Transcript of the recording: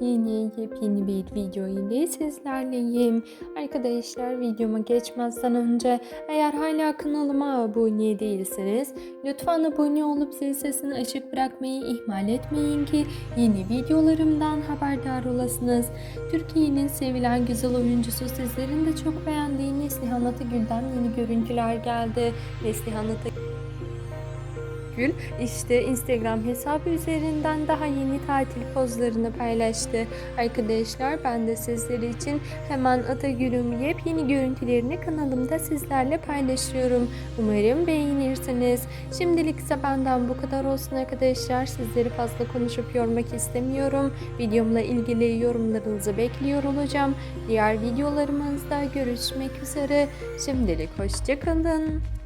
Yeni yepyeni bir video ile sizlerleyim. Arkadaşlar videoma geçmezden önce eğer hala kanalıma abone değilseniz lütfen abone olup zil sesini açık bırakmayı ihmal etmeyin ki yeni videolarımdan haberdar olasınız. Türkiye'nin sevilen güzel oyuncusu sizlerin de çok beğendiği Neslihan Atıgül'den yeni görüntüler geldi. Neslihan Atıgül Gül işte Instagram hesabı üzerinden daha yeni tatil pozlarını paylaştı. Arkadaşlar ben de sizler için hemen Atagül'ün yepyeni görüntülerini kanalımda sizlerle paylaşıyorum. Umarım beğenirsiniz. Şimdilik ise benden bu kadar olsun arkadaşlar. Sizleri fazla konuşup yormak istemiyorum. Videomla ilgili yorumlarınızı bekliyor olacağım. Diğer videolarımızda görüşmek üzere. Şimdilik hoşçakalın.